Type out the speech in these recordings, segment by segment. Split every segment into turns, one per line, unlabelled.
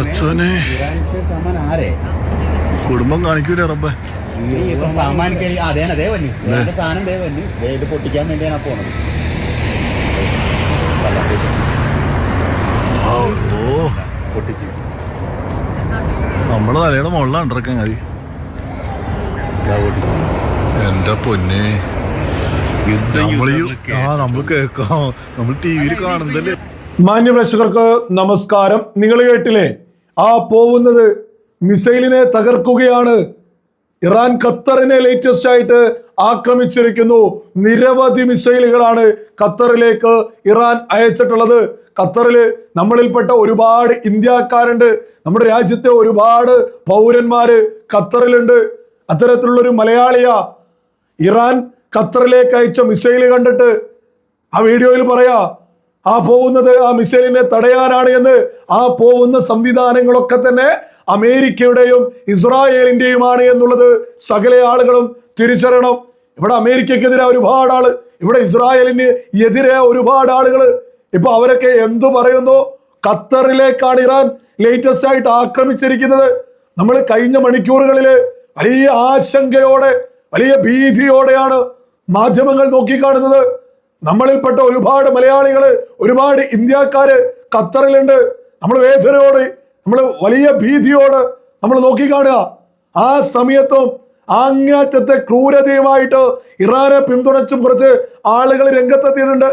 പടച്ചവനെ
കുടുംബം കാണിക്കൂല റബ്ബേ.
സാമാൻ സാധനം ദേ ഇത് പൊട്ടിക്കാൻ
തലയുടെ മുകളിലാണ് ഇറക്കാൻ എന്റെ പൊന്നെ. നമ്മൾ കേൾക്കാം. നമ്മൾ ടി വിയിൽ കാണുന്നല്ലേ
മാന്യ പ്രേക്ഷകർക്ക് നമസ്കാരം. നിങ്ങൾ കേട്ടില്ലേ? ആ പോവുന്നത് മിസൈലിനെ തകർക്കുകയാണ്. ഇറാൻ ഖത്തറിനെ ലേറ്റസ്റ്റ് ആയിട്ട് ആക്രമിച്ചിരിക്കുന്നു. നിരവധി മിസൈലുകളാണ് ഖത്തറിലേക്ക് ഇറാൻ അയച്ചിട്ടുള്ളത്. ഖത്തറിൽ നമ്മളിൽപ്പെട്ട ഒരുപാട് ഇന്ത്യക്കാരുണ്ട്. നമ്മുടെ രാജ്യത്തെ ഒരുപാട് പൗരന്മാര് ഖത്തറിലുണ്ട്. അത്തരത്തിലുള്ള ഒരു മലയാളിയാ ഇറാൻ ഖത്തറിലേക്ക് അയച്ച മിസൈൽ കണ്ടിട്ട് ആ വീഡിയോയിൽ പറയാ ആ പോകുന്നത് ആ മിസൈലിനെ തടയാനാണ് എന്ന് ആ പോകുന്ന സംവിധാനങ്ങളൊക്കെ തന്നെ അമേരിക്കയുടെയും ഇസ്രായേലിന്റെയുമാണ് എന്നുള്ളത് സകല ആളുകളും തിരിച്ചറിയണം. ഇവിടെ അമേരിക്കക്കെതിരെ ഒരുപാട് ആൾ ഇവിടെ ഇസ്രായേലിന് എതിരെ ഒരുപാട് ആളുകൾ ഇപ്പൊ അവരൊക്കെ എന്തു പറയുന്നു? ഖത്തറിലേക്കാണ് ഇറാൻ ലേറ്റസ്റ്റ് ആയിട്ട് ആക്രമിച്ചിരിക്കുന്നത്. നമ്മൾ കഴിഞ്ഞ മണിക്കൂറുകളിൽ വലിയ ആശങ്കയോടെ വലിയ ഭീതിയോടെയാണ് മാധ്യമങ്ങൾ നോക്കിക്കാണുന്നത്. നമ്മളിൽപ്പെട്ട ഒരുപാട് മലയാളികൾ ഒരുപാട് ഇന്ത്യക്കാര് ഖത്തറിലുണ്ട്. നമ്മൾ വേദനയോട് നമ്മൾ വലിയ ഭീതിയോട് നമ്മൾ നോക്കിക്കാണുക. ആ സമയത്തും അങ്ങേറ്റത്തെ ക്രൂരതയുമായിട്ട് ഇറാനെ പിന്തുണച്ചും കുറച്ച് ആളുകൾ രംഗത്തെത്തിയിട്ടുണ്ട്.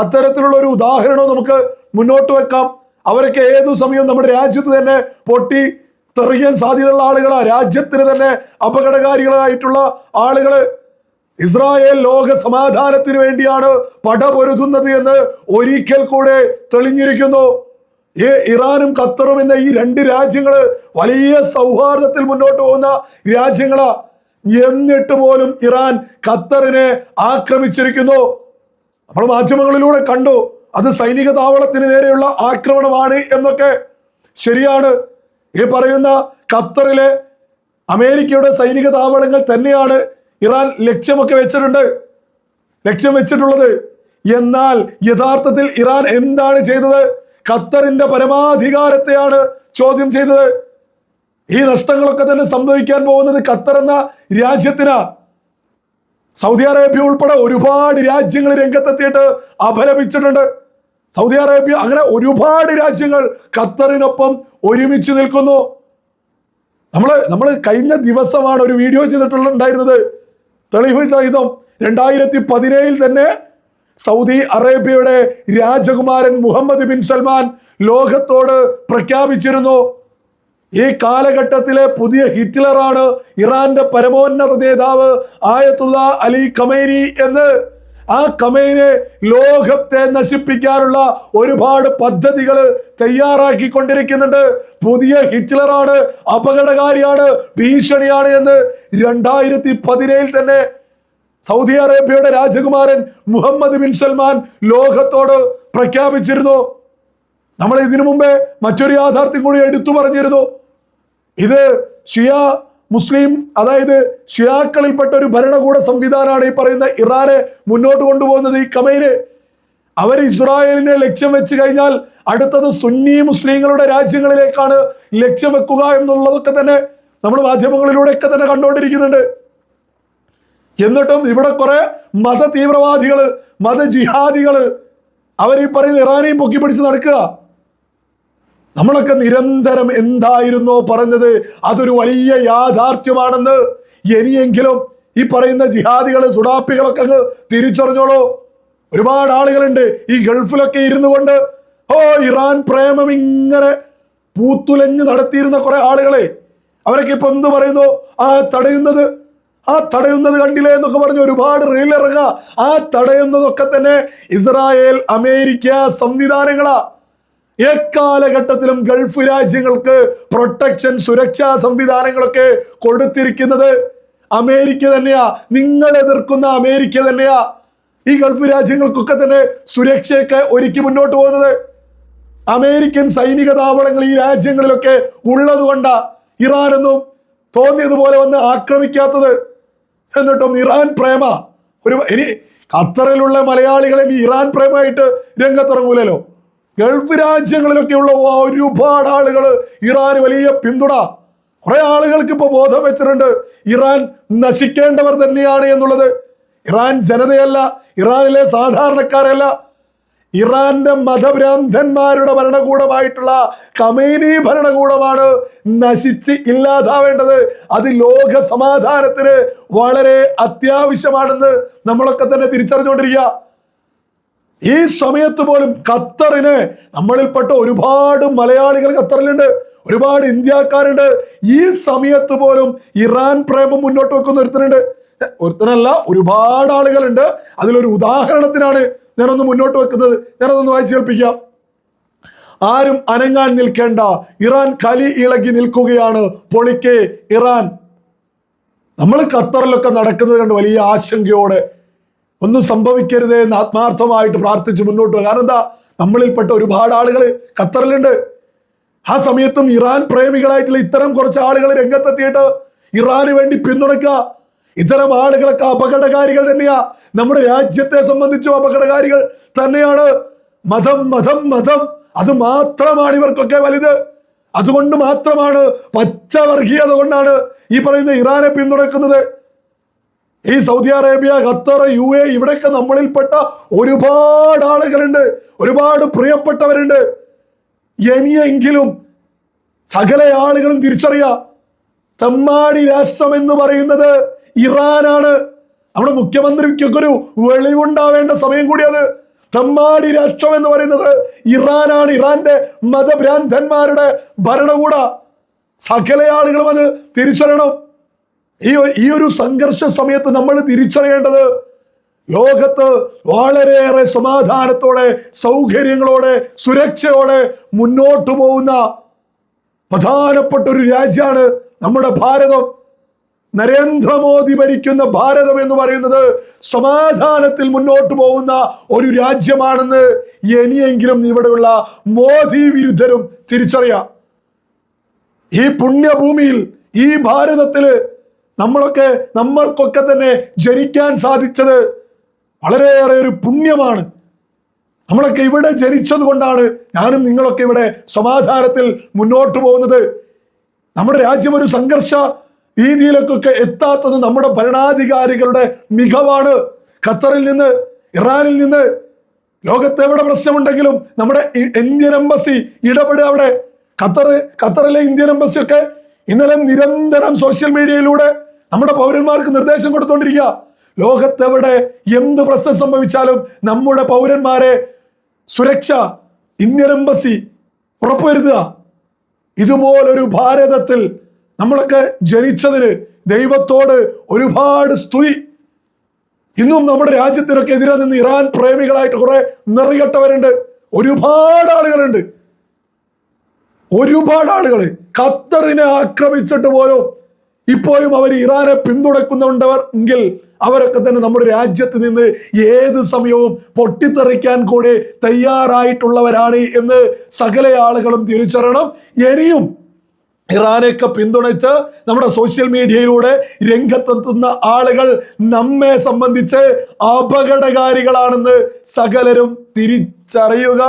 അത്തരത്തിലുള്ള ഒരു ഉദാഹരണം നമുക്ക് മുന്നോട്ട് വെക്കാം. അവരൊക്കെ ഏതു സമയവും നമ്മുടെ രാജ്യത്ത് തന്നെ പൊട്ടി തെറിയാൻ സാധ്യതയുള്ള ആളുകളാണ് രാജ്യത്തിന് തന്നെ അപകടകാരികളായിട്ടുള്ള ആളുകൾ ഇസ്രായേൽ ലോക സമാധാനത്തിന് വേണ്ടിയാണ് പടപൊരുതുന്നത് എന്ന് ഒരിക്കൽ കൂടെ തെളിഞ്ഞിരിക്കുന്നു. ഈ ഇറാനും ഖത്തറും എന്ന ഈ രണ്ട് രാജ്യങ്ങൾ വലിയ സൗഹാർദ്ദത്തിൽ മുന്നോട്ട് പോകുന്ന രാജ്യങ്ങളാ. എന്നിട്ട് പോലും ഇറാൻ ഖത്തറിനെ ആക്രമിച്ചിരിക്കുന്നു. നമ്മൾ മാധ്യമങ്ങളിലൂടെ കണ്ടു. അത് സൈനിക താവളത്തിന് നേരെയുള്ള ആക്രമണമാണ് എന്നൊക്കെ ശരിയാണ്. ഈ പറയുന്ന ഖത്തറിലെ അമേരിക്കയുടെ സൈനിക താവളങ്ങൾ തന്നെയാണ് ഇറാൻ ലക്ഷ്യമൊക്കെ വെച്ചിട്ടുണ്ട്. ലക്ഷ്യം വെച്ചിട്ടുള്ളത് എന്നാൽ യഥാർത്ഥത്തിൽ ഇറാൻ എന്താണ് ചെയ്തത്? ഖത്തറിന്റെ പരമാധികാരത്തെയാണ് ചോദ്യം ചെയ്തത്. ഈ നഷ്ടങ്ങളൊക്കെ തന്നെ സംഭവിക്കാൻ പോകുന്നത് ഖത്തർ എന്ന രാജ്യത്തിനാ. സൗദി അറേബ്യ ഉൾപ്പെടെ ഒരുപാട് രാജ്യങ്ങൾ രംഗത്തെത്തിയിട്ട് അപലപിച്ചിട്ടുണ്ട്. സൗദി അറേബ്യ അങ്ങനെ ഒരുപാട് രാജ്യങ്ങൾ ഖത്തറിനൊപ്പം ഒരുമിച്ച് നിൽക്കുന്നു. നമ്മൾ നമ്മൾ കഴിഞ്ഞ ദിവസമാണ് ഒരു വീഡിയോ ചെയ്തിട്ടുണ്ടായിരുന്നത്. തെളിവ് സഹിതം രണ്ടായിരത്തി പതിനേഴിൽ തന്നെ സൗദി അറേബ്യയുടെ രാജകുമാരൻ മുഹമ്മദ് ബിൻ സൽമാൻ ലോകത്തോട് പ്രഖ്യാപിച്ചിരുന്നു. ഈ കാലഘട്ടത്തിലെ പുതിയ ഹിറ്റ്ലറാണ് ഇറാന്റെ പരമോന്നത നേതാവ് ആയത്തുള്ള അലി കമേനി എന്ന്. ആ കമേനെ ലോകത്തെ നശിപ്പിക്കാനുള്ള ഒരുപാട് പദ്ധതികൾ തയ്യാറാക്കിക്കൊണ്ടിരിക്കുന്നുണ്ട്. പുതിയ ഹിറ്റ്ലറാണ് അപകടകാരിയാണ് ഭീഷണിയാണ് എന്ന് രണ്ടായിരത്തി പതിനേഴിൽ തന്നെ സൗദി അറേബ്യയുടെ രാജകുമാരൻ മുഹമ്മദ് ബിൻ സൽമാൻ ലോകത്തോട് പ്രഖ്യാപിച്ചിരുന്നു. നമ്മൾ ഇതിനു മുമ്പേ മറ്റൊരു യാഥാർത്ഥ്യം കൂടി എടുത്തു പറഞ്ഞിരുന്നു. ഇത് ഷിയ മുസ്ലിം അതായത് ഷിയാക്കളിൽപ്പെട്ട ഒരു ഭരണകൂട സംവിധാനമാണ് ഈ പറയുന്ന ഇറാനെ മുന്നോട്ട് കൊണ്ടുപോകുന്നത് ഈ കമൈന് അവർ ഇസ്രായേലിനെ ലക്ഷ്യം വെച്ച് കഴിഞ്ഞാൽ അടുത്തത് സുന്നി മുസ്ലിങ്ങളുടെ രാജ്യങ്ങളിലേക്കാണ് ലക്ഷ്യം വെക്കുക എന്നുള്ളതൊക്കെ തന്നെ നമ്മൾ മാധ്യമങ്ങളിലൂടെയൊക്കെ തന്നെ കണ്ടുകൊണ്ടിരിക്കുന്നുണ്ട്. എന്നിട്ടും ഇവിടെ കുറെ മത തീവ്രവാദികൾ മത ജിഹാദികൾ അവരീ പറയുന്ന ഇറാനെയും പൊക്കി പിടിച്ച് നടക്കുക. നമ്മളൊക്കെ നിരന്തരം എന്തായിരുന്നോ പറഞ്ഞത് അതൊരു വലിയ യാഥാർത്ഥ്യമാണെന്ന് ഇനിയെങ്കിലും ഈ പറയുന്ന ജിഹാദികൾ സുഡാപ്പികളൊക്കെ അങ്ങ് തിരിച്ചറിഞ്ഞോളൂ. ഒരുപാട് ആളുകളുണ്ട് ഈ ഗൾഫിലൊക്കെ ഇരുന്നു കൊണ്ട്. ഓ ഇറാൻ പ്രേമം ഇങ്ങനെ പൂത്തുലഞ്ഞ് നടത്തിയിരുന്ന കുറെ ആളുകളെ അവരൊക്കെ ഇപ്പൊ എന്ത് പറയുന്നു? ആ തടയുന്നത് ആ തടയുന്നത് കണ്ടില്ലേ എന്നൊക്കെ പറഞ്ഞ് ഒരുപാട് റീൽ ഇറങ്ങുക ആ തടയുന്നതൊക്കെ തന്നെ ഇസ്രായേൽ അമേരിക്ക സംവിധാനങ്ങളാ. എക്കാലഘട്ടത്തിലും ഗൾഫ് രാജ്യങ്ങൾക്ക് പ്രൊട്ടക്ഷൻ സുരക്ഷാ സംവിധാനങ്ങളൊക്കെ കൊടുത്തിരിക്കുന്നത് അമേരിക്ക തന്നെയാ. നിങ്ങൾ എതിർക്കുന്ന അമേരിക്ക തന്നെയാ. ഈ ഗൾഫ് രാജ്യങ്ങൾക്കൊക്കെ തന്നെ സുരക്ഷയൊക്കെ ഒരുക്കി മുന്നോട്ട് പോകുന്നത്. അമേരിക്കൻ സൈനിക താവളങ്ങൾ ഈ രാജ്യങ്ങളിലൊക്കെ ഉള്ളത് കൊണ്ടാ ഇറാനൊന്നും തോന്നിയതുപോലെ വന്ന് ആക്രമിക്കാത്തത് എന്നിട്ടും ഇറാൻ പ്രേമ. ഒരു ഇനി ഖത്തറിലുള്ള മലയാളികളെ ഇറാൻ പ്രേമമായിട്ട് രംഗത്തിറങ്ങൂലല്ലോ. ഗൾഫ് രാജ്യങ്ങളിലൊക്കെയുള്ള ഒരുപാട് ആളുകൾ ഇറാന് വലിയ പിന്തുണ. കുറെ ആളുകൾക്ക് ഇപ്പൊ ബോധം വെച്ചിട്ടുണ്ട് ഇറാൻ നശിക്കേണ്ടവർ തന്നെയാണ് എന്നുള്ളത്. ഇറാൻ ജനതയല്ല ഇറാനിലെ സാധാരണക്കാരല്ല ഇറാന്റെ മതഭ്രാന്തന്മാരുടെ ഭരണകൂടമായിട്ടുള്ള കമേനി ഭരണകൂടമാണ് നശിച്ച് ഇല്ലാതാവേണ്ടത്. അത് ലോക സമാധാനത്തിന് വളരെ അത്യാവശ്യമാണെന്ന് നമ്മളൊക്കെ തന്നെ തിരിച്ചറിഞ്ഞുകൊണ്ടിരിക്കുക. ഈ സമയത്ത് പോലും ഖത്തറിന് നമ്മളിൽപ്പെട്ട ഒരുപാട് മലയാളികൾ ഖത്തറിലുണ്ട് ഒരുപാട് ഇന്ത്യക്കാരുണ്ട്. ഈ സമയത്ത് പോലും ഇറാൻ പ്രേമം മുന്നോട്ട് വെക്കുന്ന ഒരുത്തനുണ്ട്. ഒരുത്തനല്ല ഒരുപാട് ആളുകളുണ്ട്. അതിലൊരു ഉദാഹരണത്തിനാണ് ഞാനൊന്ന് മുന്നോട്ട് വെക്കുന്നത് ഞാനതൊന്ന് വായിച്ചു കേൾപ്പിക്കാം. ആരും അനങ്ങാൻ നിൽക്കേണ്ട. ഇറാൻ കലി ഇളകി നിൽക്കുകയാണ്. പൊളിക്കെ ഇറാൻ. നമ്മൾ ഖത്തറിലൊക്കെ നടക്കുന്നത് കണ്ട് വലിയ ആശങ്കയോടെ. ഒന്നും സംഭവിക്കരുതേ എന്ന് ആത്മാർത്ഥമായിട്ട് പ്രാർത്ഥിച്ച് മുന്നോട്ട് കാരണം എന്താ? നമ്മളിൽപ്പെട്ട ഒരുപാട് ആളുകൾ ഖത്തറിലുണ്ട്. ആ സമയത്തും ഇറാൻ പ്രേമികളായിട്ടുള്ള ഇത്തരം കുറച്ച് ആളുകൾ രംഗത്തെത്തിയിട്ട് ഇറാന് വേണ്ടി പിന്തുണയ്ക്കുക. ഇത്തരം ആളുകളൊക്കെ അപകടകാരികൾ തന്നെയാ. നമ്മുടെ രാജ്യത്തെ സംബന്ധിച്ചും അപകടകാരികൾ തന്നെയാണ്. മതം മതം മതം. അത് മാത്രമാണ് ഇവർക്കൊക്കെ വലുത്. അതുകൊണ്ട് മാത്രമാണ് പച്ചവർഗീയത കൊണ്ടാണ് ഈ പറയുന്ന ഇറാനെ പിന്തുണയ്ക്കുന്നത് ഈ Saudi Arabia Qatar U A ഇവിടെയൊക്കെ നമ്മളിൽപ്പെട്ട ഒരുപാട് ആളുകളുണ്ട്. ഒരുപാട് പ്രിയപ്പെട്ടവരുണ്ട്. ഇനിയെങ്കിലും സകല ആളുകളും തിരിച്ചറിയാം. തമ്മാടി രാഷ്ട്രം എന്ന് പറയുന്നത് ഇറാനാണ്. അവിടെ മുഖ്യമന്ത്രിക്കൊക്കെ ഒരു വെളിവുണ്ടാവേണ്ട സമയം കൂടി അത് തമ്മാടി രാഷ്ട്രം എന്ന് പറയുന്നത് ഇറാനാണ്. ഇറാന്റെ മതഭ്രാന്തന്മാരുടെ ഭരണകൂട. സകല ആളുകളും അത് തിരിച്ചറിയണം. ഈ ഈ ഒരു സംഘർഷ സമയത്ത് നമ്മൾ തിരിച്ചറിയേണ്ടത് ലോകത്ത് വളരെയേറെ സമാധാനത്തോടെ സൗകര്യങ്ങളോടെ സുരക്ഷയോടെ മുന്നോട്ടു പോകുന്ന പ്രധാനപ്പെട്ട ഒരു രാജ്യമാണ് നമ്മുടെ ഭാരതം. നരേന്ദ്രമോദി ഭരിക്കുന്ന ഭാരതം എന്ന് പറയുന്നത് സമാധാനത്തിൽ മുന്നോട്ട് പോകുന്ന ഒരു രാജ്യമാണെന്ന് ഇനിയെങ്കിലും ഇവിടെയുള്ള മോദി വിരുദ്ധരും തിരിച്ചറിയാം. ഈ പുണ്യഭൂമിയിൽ ഈ ഭാരതത്തിൽ നമ്മളൊക്കെ നമ്മൾക്കൊക്കെ തന്നെ ജനിക്കാൻ സാധിച്ചത് വളരെയേറെ ഒരു പുണ്യമാണ്. നമ്മളൊക്കെ ഇവിടെ ജനിച്ചത് കൊണ്ടാണ് ഞാനും നിങ്ങളൊക്കെ ഇവിടെ സമാധാനത്തിൽ മുന്നോട്ട് പോകുന്നത്. നമ്മുടെ രാജ്യം ഒരു സംഘർഷ രീതിയിലേക്കൊക്കെ എത്താത്തത് നമ്മുടെ ഭരണാധികാരികളുടെ മികവാണ്. ഖത്തറിൽ നിന്ന് ഇറാനിൽ നിന്ന്. ലോകത്ത് എവിടെ പ്രശ്നമുണ്ടെങ്കിലും നമ്മുടെ ഇന്ത്യൻ എംബസി ഇടപെടുക അവിടെ. ഖത്തർ ഖത്തറിലെ ഇന്ത്യൻ എംബസി ഒക്കെ ഇന്നലെ നിരന്തരം സോഷ്യൽ മീഡിയയിലൂടെ നമ്മുടെ പൗരന്മാർക്ക് നിർദ്ദേശം കൊടുത്തോണ്ടിരിക്കുക. ലോകത്തെവിടെ എന്ത് പ്രശ്നം സംഭവിച്ചാലും നമ്മുടെ പൗരന്മാരെ സുരക്ഷ ഇന്ത്യൻ എംബസി ഉറപ്പുവരുത്തുക. ഇതുപോലൊരു ഭാരതത്തിൽ നമ്മളൊക്കെ ജനിച്ചതിന് ദൈവത്തോട് ഒരുപാട് സ്തുതി. ഇന്നും നമ്മുടെ രാജ്യത്തിനൊക്കെ എതിരെ നിന്ന് ഇറാൻ പ്രേമികളായിട്ട് കുറെ നിറകെട്ടവരുണ്ട്. ഒരുപാട് ആളുകളുണ്ട്. ഒരുപാട് ആളുകൾ ഖത്തറിനെ ആക്രമിച്ചിട്ട് പോലും ഇപ്പോഴും അവർ ഇറാനെ പിന്തുണക്കുന്നുണ്ടവർ എങ്കിൽ അവരൊക്കെ തന്നെ നമ്മുടെ രാജ്യത്ത് നിന്ന് ഏത് സമയവും പൊട്ടിത്തെറിക്കാൻ കൂടി തയ്യാറായിട്ടുള്ളവരാണ് എന്ന് സകല ആളുകളും തിരിച്ചറിയണം. ഇനിയും ഇറാനെയൊക്കെ പിന്തുണച്ച് നമ്മുടെ സോഷ്യൽ മീഡിയയിലൂടെ രംഗത്തെത്തുന്ന ആളുകൾ നമ്മെ സംബന്ധിച്ച് അപകടകാരികളാണെന്ന് സകലരും തിരിച്ചറിയുക.